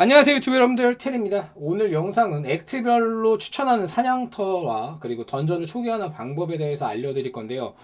안녕하세요 유튜브 여러분들. 텔입니다. 오늘 영상은 액트별로 추천하는 사냥터와 그리고 던전을 초기화하는 방법에 대해서 알려드릴 건데요.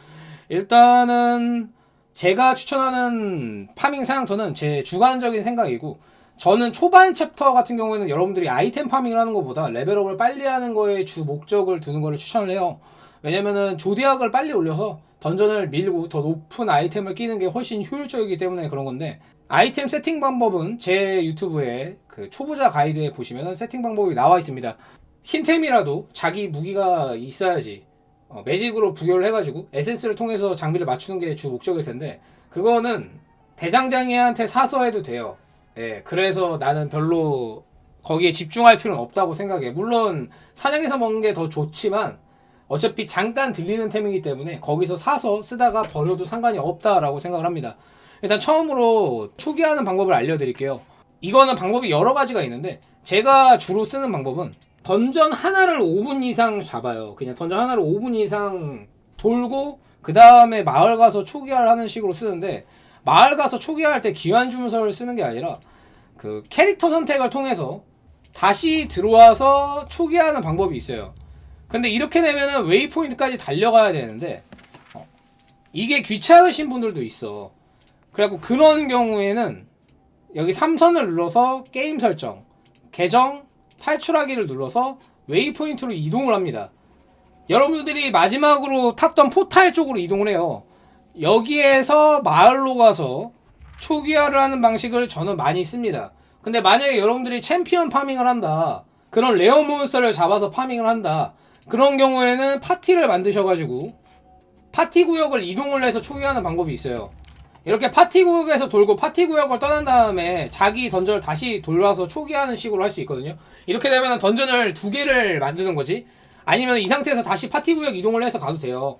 일단은 제가 추천하는 파밍 사냥터는 제 주관적인 생각이고 저는 초반 챕터 같은 경우에는 여러분들이 아이템 파밍을 하는 것보다 레벨업을 빨리 하는 거에 주 목적을 두는 거를 추천을 해요. 왜냐면은 조디악을 빨리 올려서 던전을 밀고 더 높은 아이템을 끼는 게 훨씬 효율적이기 때문에 그런 건데 아이템 세팅 방법은 제 유튜브에 그 초보자 가이드에 보시면 세팅 방법이 나와 있습니다. 흰템이라도 자기 무기가 있어야지 어, 매직으로 부여를 해가지고 에센스를 통해서 장비를 맞추는 게 주 목적일 텐데 그거는 대장장이한테 사서 해도 돼요. 예, 그래서 나는 별로 거기에 집중할 필요는 없다고 생각해. 물론 사냥해서 먹는 게 더 좋지만 어차피 잠깐 들리는 템이기 때문에 거기서 사서 쓰다가 버려도 상관이 없다라고 생각을 합니다. 일단 처음으로 초기화하는 방법을 알려드릴게요. 이거는 방법이 여러 가지가 있는데 제가 주로 쓰는 방법은 던전 하나를 5분 이상 잡아요. 그냥 던전 하나를 5분 이상 돌고 그 다음에 마을 가서 초기화를 하는 식으로 쓰는데 마을 가서 초기화할 때 기환 주문서를 쓰는 게 아니라 그 캐릭터 선택을 통해서 다시 들어와서 초기화하는 방법이 있어요. 근데 이렇게 되면은 웨이포인트까지 달려가야 되는데 어, 이게 귀찮으신 분들도 있어. 그래갖고 그런 경우에는 여기 3선을 눌러서 게임 설정, 계정, 탈출하기를 눌러서 웨이포인트로 이동을 합니다. 여러분들이 마지막으로 탔던 포탈 쪽으로 이동을 해요. 여기에서 마을로 가서 초기화를 하는 방식을 저는 많이 씁니다. 근데 만약에 여러분들이 챔피언 파밍을 한다. 그런 레어 몬스터를 잡아서 파밍을 한다. 그런 경우에는 파티를 만드셔가지고 파티 구역을 이동을 해서 초기화하는 방법이 있어요. 이렇게 파티 구역에서 돌고 파티 구역을 떠난 다음에 자기 던전을 다시 돌아서 초기화하는 식으로 할 수 있거든요. 이렇게 되면 던전을 두 개를 만드는 거지. 아니면 이 상태에서 다시 파티 구역 이동을 해서 가도 돼요.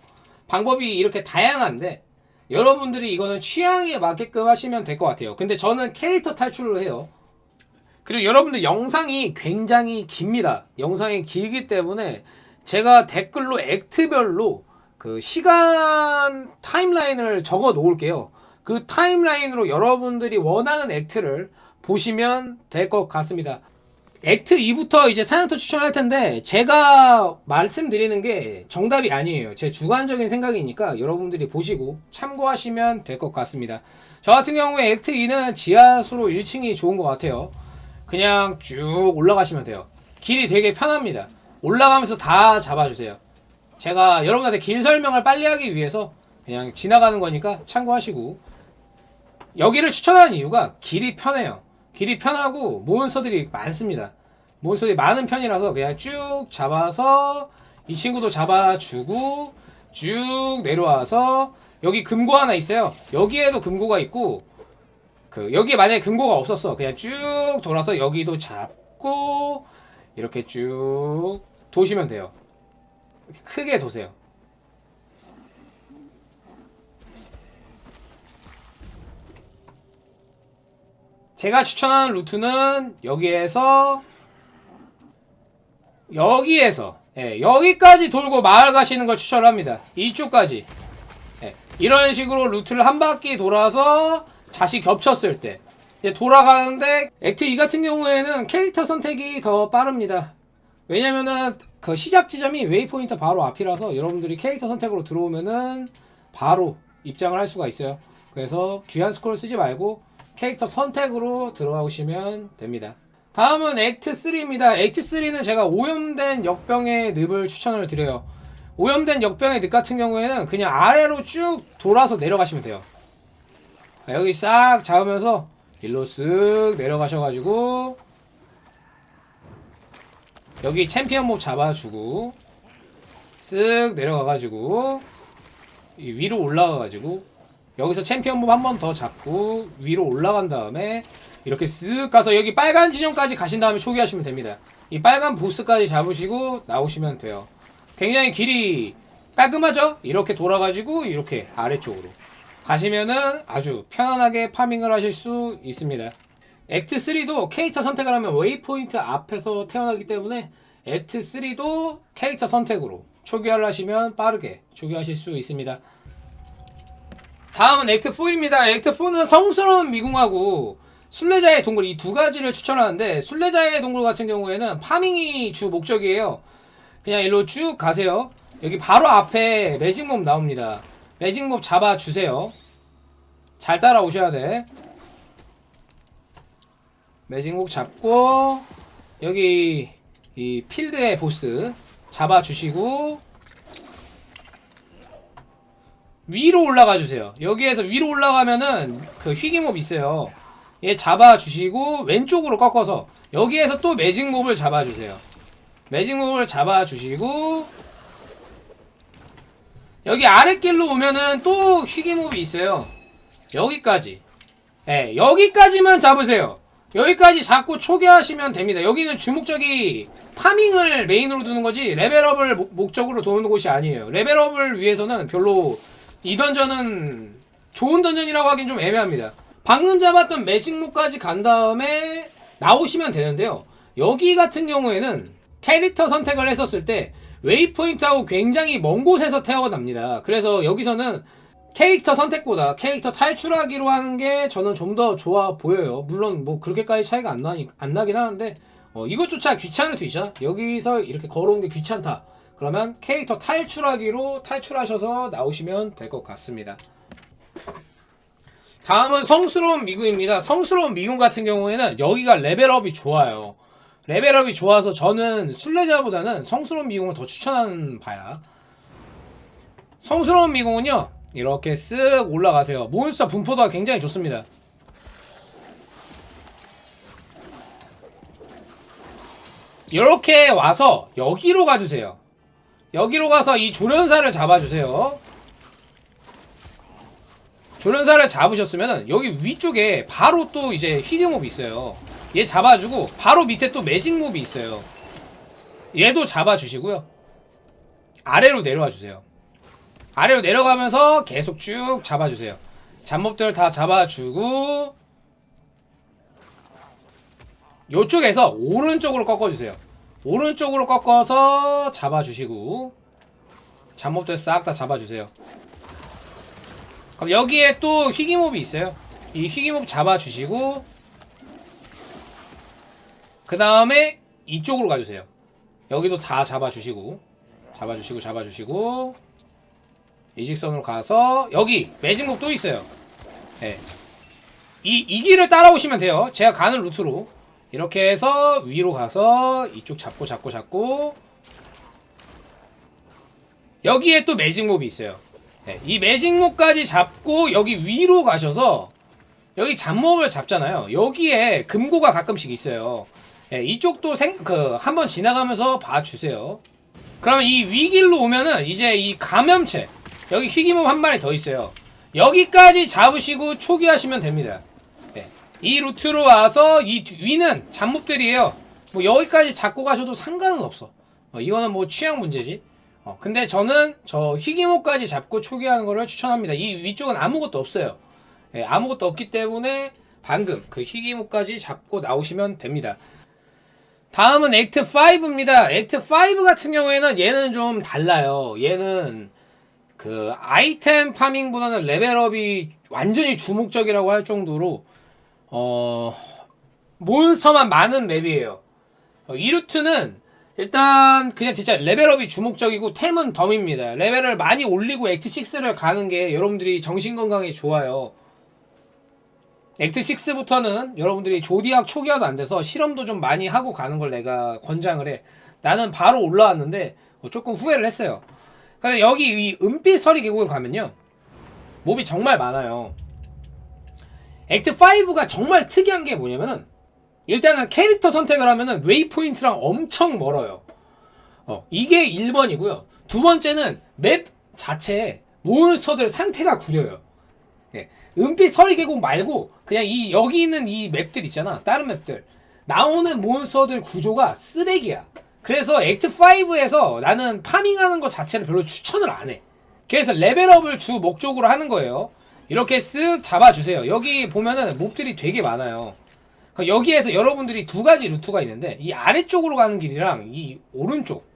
방법이 이렇게 다양한데 여러분들이 이거는 취향에 맞게끔 하시면 될 것 같아요. 근데 저는 캐릭터 탈출을 해요. 그리고 여러분들 영상이 굉장히 깁니다. 영상이 길기 때문에 제가 댓글로 액트별로 그 시간 타임라인을 적어 놓을게요. 그 타임라인으로 여러분들이 원하는 액트를 보시면 될 것 같습니다. 액트 2부터 이제 사연터 추천할 텐데 제가 말씀드리는 게 정답이 아니에요. 제 주관적인 생각이니까 여러분들이 보시고 참고하시면 될 것 같습니다. 저 같은 경우에 액트 2는 지하수로 1층이 좋은 것 같아요. 그냥 쭉 올라가시면 돼요. 길이 되게 편합니다. 올라가면서 다 잡아주세요. 제가 여러분한테 길 설명을 빨리 하기 위해서 그냥 지나가는 거니까 참고하시고 여기를 추천하는 이유가 길이 편해요. 길이 편하고 몬스터들이 많습니다. 몬스터들이 많은 편이라서 그냥 쭉 잡아서 이 친구도 잡아주고 쭉 내려와서 여기 금고 하나 있어요. 여기에도 금고가 있고 그 여기에 만약에 금고가 없었어 그냥 쭉 돌아서 여기도 잡고 이렇게 쭉 도시면 돼요. 크게 도세요. 제가 추천하는 루트는 여기에서 여기에서 예, 여기까지 돌고 마을 가시는 걸 추천합니다. 이쪽까지 예, 이런 식으로 루트를 한 바퀴 돌아서 자시 겹쳤을 때 예, 돌아가는데 액트 2 같은 경우에는 캐릭터 선택이 더 빠릅니다. 왜냐면은 그 시작 지점이 웨이포인트 바로 앞이라서 여러분들이 캐릭터 선택으로 들어오면은 바로 입장을 할 수가 있어요. 그래서 귀한 스크롤 쓰지 말고 캐릭터 선택으로 들어오시면 됩니다. 다음은 액트 3입니다. 액트 3는 제가 오염된 역병의 늪을 추천을 드려요. 오염된 역병의 늪 같은 경우에는 그냥 아래로 쭉 돌아서 내려가시면 돼요. 여기 싹 잡으면서 일로 쓱 내려가셔가지고 여기 챔피언 몹 잡아주고 쓱 내려가가지고 이 위로 올라가가지고 여기서 챔피언 몹 한 번 더 잡고 위로 올라간 다음에 이렇게 쓱 가서 여기 빨간 지점까지 가신 다음에 초기하시면 됩니다. 이 빨간 보스까지 잡으시고 나오시면 돼요. 굉장히 길이 깔끔하죠? 이렇게 돌아가지고 이렇게 아래쪽으로 가시면은 아주 편안하게 파밍을 하실 수 있습니다. 액트 3도 캐릭터 선택을 하면 웨이포인트 앞에서 태어나기 때문에 액트 3도 캐릭터 선택으로 초기화를 하시면 빠르게 초기화하실 수 있습니다. 다음은 액트 4입니다. 액트 4는 성스러운 미궁하고 순례자의 동굴 이 두 가지를 추천하는데 순례자의 동굴 같은 경우에는 파밍이 주 목적이에요. 그냥 일로 쭉 가세요. 여기 바로 앞에 매직몹 나옵니다. 매직몹 잡아 주세요. 잘 따라오셔야 돼. 매직몹 잡고 여기 이 필드의 보스 잡아 주시고 위로 올라가 주세요. 여기에서 위로 올라가면은 그 휘기몹 있어요. 얘 잡아 주시고 왼쪽으로 꺾어서 여기에서 또 매직몹을 잡아 주세요. 매직몹을 잡아 주시고 여기 아랫길로 오면은 또 휘기몹이 있어요. 여기까지. 예, 여기까지만 잡으세요. 여기까지 잡고 초기화하시면 됩니다. 여기는 주목적이 파밍을 메인으로 두는 거지 레벨업을 목- 목적으로 도는 곳이 아니에요. 레벨업을 위해서는 별로 이 던전은 좋은 던전이라고 하긴 좀 애매합니다. 방금 잡았던 매직목까지 간 다음에 나오시면 되는데요. 여기 같은 경우에는 캐릭터 선택을 했었을 때 웨이포인트하고 굉장히 먼 곳에서 태어납니다. 그래서 여기서는 캐릭터 선택보다 캐릭터 탈출하기로 하는 게 저는 좀 더 좋아 보여요. 물론 뭐 그렇게까지 차이가 안, 나니, 안 나긴 하는데 어, 이것조차 귀찮을 수 있잖아. 여기서 이렇게 걸어오는 게 귀찮다. 그러면 캐릭터 탈출하기로 탈출하셔서 나오시면 될 것 같습니다. 다음은 성스러운 미군입니다. 성스러운 미군 같은 경우에는 여기가 레벨업이 좋아요. 레벨업이 좋아서 저는 순례자보다는 성스러운 미군을 더 추천하는 바야. 성스러운 미군은요, 이렇게 쓱 올라가세요. 몬스터 분포도가 굉장히 좋습니다. 이렇게 와서 여기로 가주세요. 여기로 가서 이 조련사를 잡아주세요. 조련사를 잡으셨으면 여기 위쪽에 바로 또 이제 휘경몹이 있어요. 얘 잡아주고 바로 밑에 또 매직몹이 있어요. 얘도 잡아주시고요. 아래로 내려와 주세요. 아래로 내려가면서 계속 쭉 잡아주세요. 잡몹들 다 잡아주고 요쪽에서 오른쪽으로 꺾어주세요. 오른쪽으로 꺾어서 잡아주시고 잡몹들 싹 다 잡아주세요. 그럼 여기에 또 희귀몹이 있어요. 이 희귀몹 잡아주시고 그 다음에 이쪽으로 가주세요. 여기도 다 잡아주시고 잡아주시고 잡아주시고 이 직선으로 가서 여기 매직목 또 있어요. 예. 이, 이 길을 따라오시면 돼요. 제가 가는 루트로. 이렇게 해서 위로 가서 이쪽 잡고 잡고 잡고 여기에 또 매직몹이 있어요. 예, 이 매직목까지 잡고 여기 위로 가셔서 여기 잡몹을 잡잖아요. 여기에 금고가 가끔씩 있어요. 예, 이쪽도 생, 그, 한번 지나가면서 봐주세요. 그러면 이 위길로 오면은 이제 이 감염체, 여기 희귀몹 한 마리 더 있어요. 여기까지 잡으시고 초기하시면 됩니다. 예, 이 루트로 와서 이 뒤- 위는 잡몹들이에요. 뭐 여기까지 잡고 가셔도 상관은 없어. 어, 이거는 뭐 취향 문제지. 어, 근데 저는 저 희귀목까지 잡고 초기하는 거를 추천합니다. 이 위쪽은 아무것도 없어요. 예, 아무것도 없기 때문에 방금 그 희귀목까지 잡고 나오시면 됩니다. 다음은 액트 5입니다. 액트 5 같은 경우에는 얘는 좀 달라요. 얘는 그 아이템 파밍보다는 레벨업이 완전히 주목적이라고 할 정도로 어 몬스터만 많은 맵이에요. 어, 이 루트는 일단 그냥 진짜 레벨업이 주목적이고 템은 덤입니다. 레벨을 많이 올리고 액트 6를 가는 게 여러분들이 정신 건강에 좋아요. 액트 6부터는 여러분들이 조디악 초기화도 안 돼서 실험도 좀 많이 하고 가는 걸 내가 권장을 해. 나는 바로 올라왔는데 어, 조금 후회를 했어요. 근데 여기 이 은빛 서리 계곡을 가면요. 몹이 정말 많아요. 액트 5가 정말 특이한 게 뭐냐면은 일단은 캐릭터 선택을 하면은 웨이포인트랑 엄청 멀어요. 어, 이게 1번이고요. 두 번째는 맵 자체에 몬스터들 상태가 구려요. 예. 은빛 서리 계곡 말고 그냥 이 여기 있는 이 맵들 있잖아. 다른 맵들. 나오는 몬스터들 구조가 쓰레기야. 그래서 액트 5에서 나는 파밍하는 것 자체를 별로 추천을 안 해. 그래서 레벨업을 주 목적으로 하는 거예요. 이렇게 쓱 잡아주세요. 여기 보면은 목들이 되게 많아요. 그러니까 여기에서 여러분들이 두 가지 루트가 있는데 이 아래쪽으로 가는 길이랑 이 오른쪽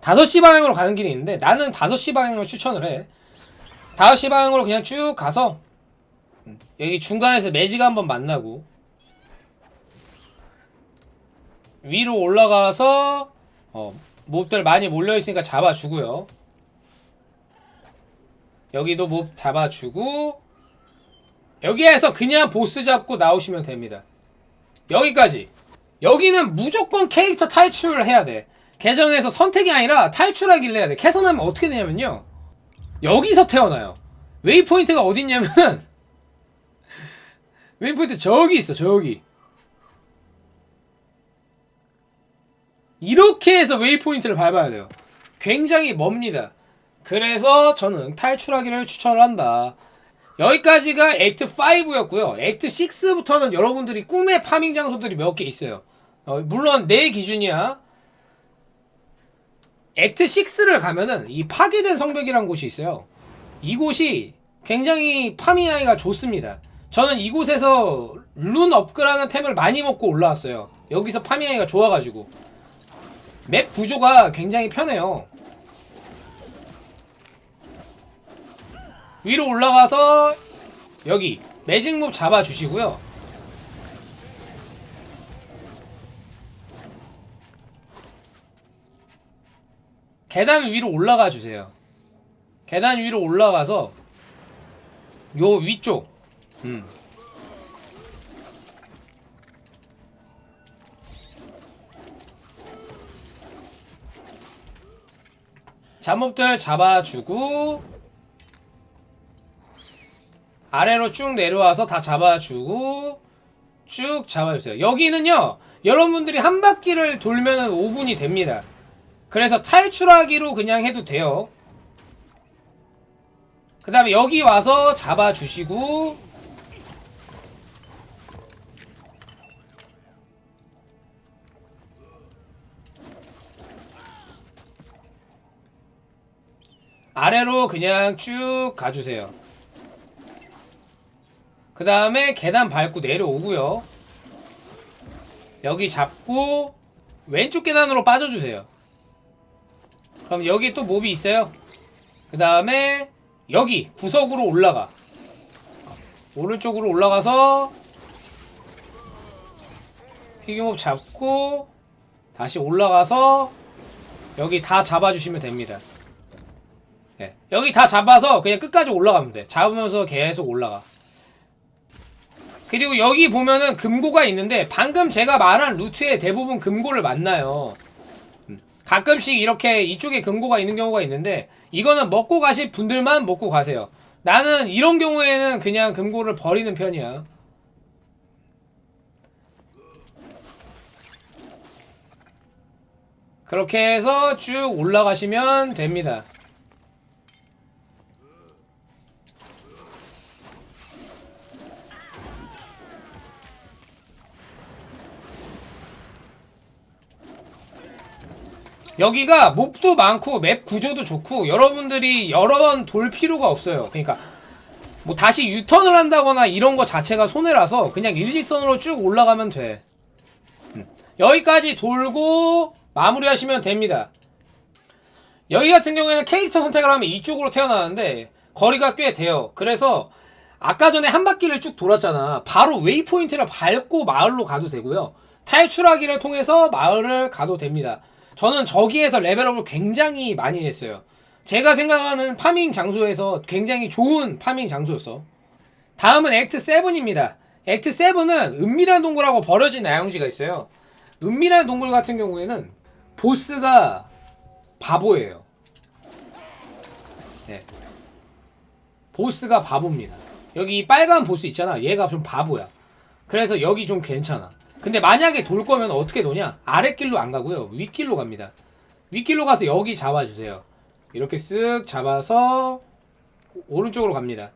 5시 방향으로 가는 길이 있는데 나는 5시 방향으로 추천을 해. 5시 방향으로 그냥 쭉 가서 여기 중간에서 매직 한번 만나고 위로 올라가서 어, 몹들 많이 몰려있으니까 잡아주고요. 여기도 몹 잡아주고 여기에서 그냥 보스 잡고 나오시면 됩니다. 여기까지. 여기는 무조건 캐릭터 탈출해야 돼. 계정에서 선택이 아니라 탈출하길 해야 돼. 캐선하면 어떻게 되냐면요. 여기서 태어나요. 웨이포인트가 어딨냐면 웨이포인트 저기 있어 저기 이렇게 해서 웨이포인트를 밟아야 돼요. 굉장히 멉니다. 그래서 저는 탈출하기를 추천을 한다. 여기까지가 액트 5였고요. 액트 6부터는 여러분들이 꿈의 파밍 장소들이 몇 개 있어요. 어, 물론 내 기준이야. 액트 6를 가면은 이 파괴된 성벽이라는 곳이 있어요. 이곳이 굉장히 파밍하기가 좋습니다. 저는 이곳에서 룬 업그라는 템을 많이 먹고 올라왔어요. 여기서 파밍하기가 좋아가지고. 맵 구조가 굉장히 편해요. 위로 올라가서 여기 매직몹 잡아주시고요. 계단 위로 올라가 주세요. 계단 위로 올라가서 요 위쪽 음. 잡몹들 잡아주고 아래로 쭉 내려와서 다 잡아주고 쭉 잡아주세요. 여기는요 여러분들이 한 바퀴를 돌면 5분이 됩니다. 그래서 탈출하기로 그냥 해도 돼요. 그 다음에 여기 와서 잡아주시고 아래로 그냥 쭉 가주세요. 그 다음에 계단 밟고 내려오고요. 여기 잡고 왼쪽 계단으로 빠져주세요. 그럼 여기 또 몹이 있어요. 그 다음에 여기 구석으로 올라가. 오른쪽으로 올라가서 피규몹 잡고 다시 올라가서 여기 다 잡아주시면 됩니다. 네. 여기 다 잡아서 그냥 끝까지 올라가면 돼. 잡으면서 계속 올라가. 그리고 여기 보면은 금고가 있는데 방금 제가 말한 루트에 대부분 금고를 만나요. 음. 가끔씩 이렇게 이쪽에 금고가 있는 경우가 있는데 이거는 먹고 가실 분들만 먹고 가세요. 나는 이런 경우에는 그냥 금고를 버리는 편이야. 그렇게 해서 쭉 올라가시면 됩니다. 여기가 몹도 많고 맵 구조도 좋고 여러분들이 여러 번 돌 필요가 없어요. 그러니까 뭐 다시 유턴을 한다거나 이런 거 자체가 손해라서 그냥 일직선으로 쭉 올라가면 돼. 음. 여기까지 돌고 마무리하시면 됩니다. 여기 같은 경우에는 캐릭터 선택을 하면 이쪽으로 태어나는데 거리가 꽤 돼요. 그래서 아까 전에 한 바퀴를 쭉 돌았잖아. 바로 웨이포인트를 밟고 마을로 가도 되고요. 탈출하기를 통해서 마을을 가도 됩니다. 저는 저기에서 레벨업을 굉장히 많이 했어요. 제가 생각하는 파밍 장소에서 굉장히 좋은 파밍 장소였어. 다음은 액트 7입니다. 액트 7은 은밀한 동굴하고 버려진 나영지가 있어요. 은밀한 동굴 같은 경우에는 보스가 바보예요. 네. 보스가 바보입니다. 여기 빨간 보스 있잖아. 얘가 좀 바보야. 그래서 여기 좀 괜찮아. 근데 만약에 돌 거면 어떻게 도냐? 아랫길로 안 가고요. 윗길로 갑니다. 윗길로 가서 여기 잡아주세요. 이렇게 쓱 잡아서 오른쪽으로 갑니다.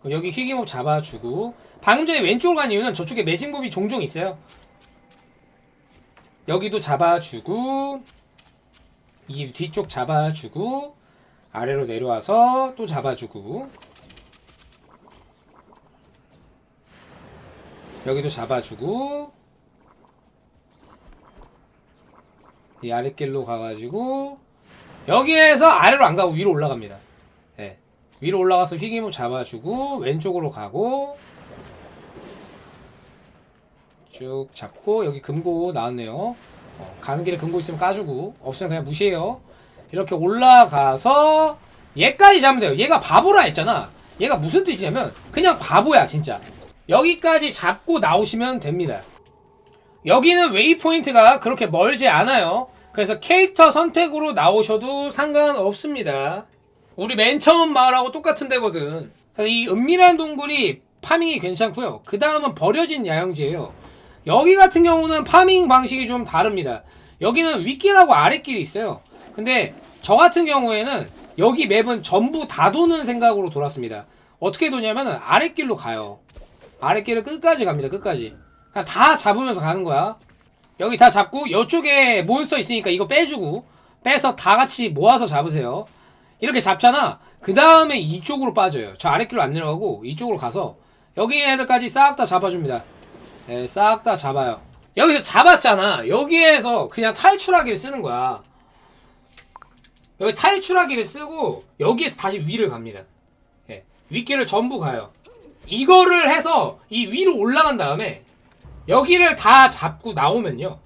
그럼 여기 희귀몹 잡아주고 방금 전에 왼쪽으로 간 이유는 저쪽에 매진몹이 종종 있어요. 여기도 잡아주고 이 뒤쪽 잡아주고 아래로 내려와서 또 잡아주고 여기도 잡아주고 이 아랫길로 가가지고 여기에서 아래로 안 가고 위로 올라갑니다. 예. 위로 올라가서 휘기모 잡아주고 왼쪽으로 가고 쭉 잡고 여기 금고 나왔네요. 어, 가는 길에 금고 있으면 까주고 없으면 그냥 무시해요. 이렇게 올라가서 얘까지 잡으면 돼요. 얘가 바보라 했잖아. 얘가 무슨 뜻이냐면 그냥 바보야 진짜. 여기까지 잡고 나오시면 됩니다. 여기는 웨이포인트가 그렇게 멀지 않아요. 그래서 캐릭터 선택으로 나오셔도 상관없습니다. 우리 맨 처음 마을하고 똑같은 데거든. 이 은밀한 동굴이 파밍이 괜찮고요. 그 다음은 버려진 야영지예요. 여기 같은 경우는 파밍 방식이 좀 다릅니다. 여기는 윗길하고 아랫길이 있어요. 근데 저 같은 경우에는 여기 맵은 전부 다 도는 생각으로 돌았습니다. 어떻게 도냐면 아랫길로 가요. 아랫길을 끝까지 갑니다. 끝까지. 그냥 다 잡으면서 가는 거야. 여기 다 잡고 이쪽에 몬스터 있으니까 이거 빼주고 빼서 다 같이 모아서 잡으세요. 이렇게 잡잖아. 그 다음에 이쪽으로 빠져요. 저 아랫길로 안 내려가고 이쪽으로 가서 여기 애들까지 싹 다 잡아줍니다. 네, 싹 다 잡아요. 여기서 잡았잖아. 여기에서 그냥 탈출하기를 쓰는 거야. 여기 탈출하기를 쓰고 여기에서 다시 위를 갑니다. 예, 윗길을 전부 가요. 이거를 해서 이 위로 올라간 다음에 여기를 다 잡고 나오면요.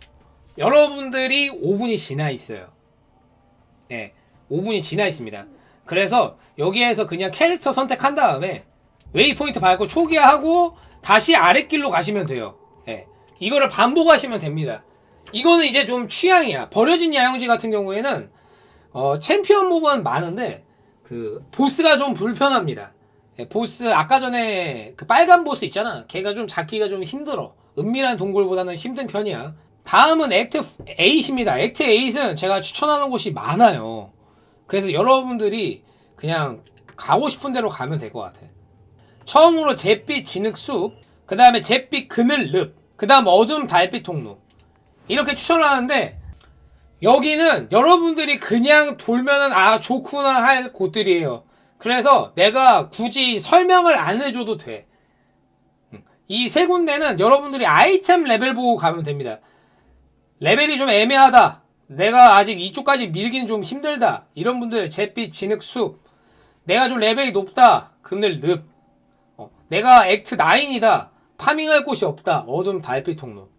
여러분들이 5분이 지나 있어요. 예, 5분이 지나 있습니다. 그래서 여기에서 그냥 캐릭터 선택한 다음에 웨이포인트 밟고 초기화하고 다시 아랫길로 가시면 돼요. 예, 이거를 반복하시면 됩니다. 이거는 이제 좀 취향이야. 버려진 야영지 같은 경우에는 어, 챔피언 몹은 많은데 그 보스가 좀 불편합니다. 예, 보스 아까 전에 그 빨간 보스 있잖아. 걔가 좀 잡기가 좀 힘들어. 은밀한 동굴보다는 힘든 편이야. 다음은 액트 8입니다. 액트 8은 제가 추천하는 곳이 많아요. 그래서 여러분들이 그냥 가고 싶은 대로 가면 될 것 같아. 처음으로 잿빛 진흙숲, 그 다음에 잿빛 그늘늪, 그 다음 어둠 달빛 통로. 이렇게 추천하는데 여기는 여러분들이 그냥 돌면은 아 좋구나 할 곳들이에요. 그래서 내가 굳이 설명을 안 해줘도 돼. 이 세 군데는 여러분들이 아이템 레벨 보고 가면 됩니다. 레벨이 좀 애매하다. 내가 아직 이쪽까지 밀기는 좀 힘들다. 이런 분들 잿빛 진흙 숲. 내가 좀 레벨이 높다. 그늘 늪. 어, 내가 액트 9이다. 파밍할 곳이 없다. 어둠 달빛 통로.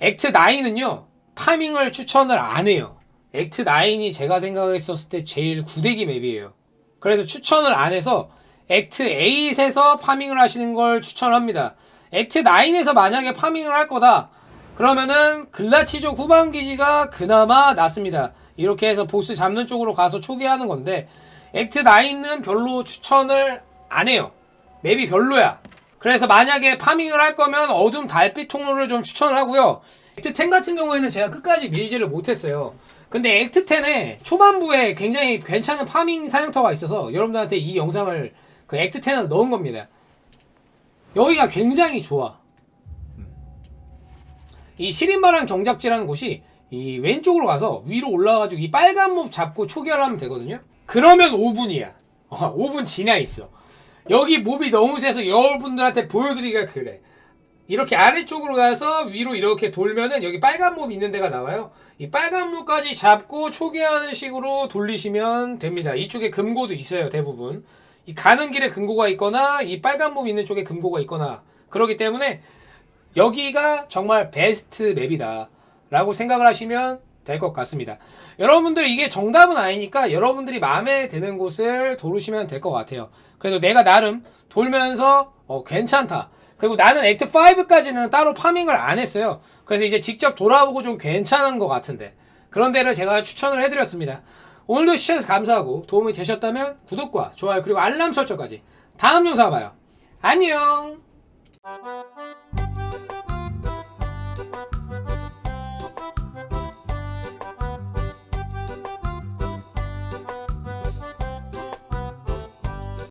액트 9은요. 파밍을 추천을 안 해요. 액트 9이 제가 생각했었을 때 제일 구대기 맵이에요. 그래서 추천을 안 해서 액트 8에서 파밍을 하시는 걸 추천합니다. 액트 9에서 만약에 파밍을 할 거다. 그러면은 글라치족 후방 기지가 그나마 낫습니다. 이렇게 해서 보스 잡는 쪽으로 가서 초기하는 건데 액트 9은 별로 추천을 안 해요. 맵이 별로야. 그래서 만약에 파밍을 할 거면 어둠 달빛 통로를 좀 추천을 하고요. 액트 10 같은 경우에는 제가 끝까지 밀지를 못했어요. 근데 액트 10에 초반부에 굉장히 괜찮은 파밍 사냥터가 있어서 여러분들한테 이 영상을 그 액트 10을 넣은 겁니다. 여기가 굉장히 좋아. 이 시린마랑 경작지라는 곳이 이 왼쪽으로 가서 위로 올라가가지고 이 빨간 몹 잡고 초기화하면 되거든요. 그러면 5분이야. 어, 5분 지나 있어. 여기 몹이 너무 세서 여러분들한테 보여드리기가 그래. 이렇게 아래쪽으로 가서 위로 이렇게 돌면은 여기 빨간 몹 있는 데가 나와요. 이 빨간 몹까지 잡고 초기화하는 식으로 돌리시면 됩니다. 이쪽에 금고도 있어요, 대부분. 이 가는 길에 금고가 있거나 이 빨간 몹 있는 쪽에 금고가 있거나 그러기 때문에 여기가 정말 베스트 맵이다. 라고 생각을 하시면 될 것 같습니다. 여러분들 이게 정답은 아니니까 여러분들이 마음에 드는 곳을 도르시면 될 것 같아요. 그래도 내가 나름 돌면서 어, 괜찮다. 그리고 나는 액트 5까지는 따로 파밍을 안 했어요. 그래서 이제 직접 돌아보고 좀 괜찮은 것 같은데 그런 데를 제가 추천을 해드렸습니다. 오늘도 시청해서 감사하고 도움이 되셨다면 구독과 좋아요 그리고 알람 설정까지 다음 영상 봐요. 안녕.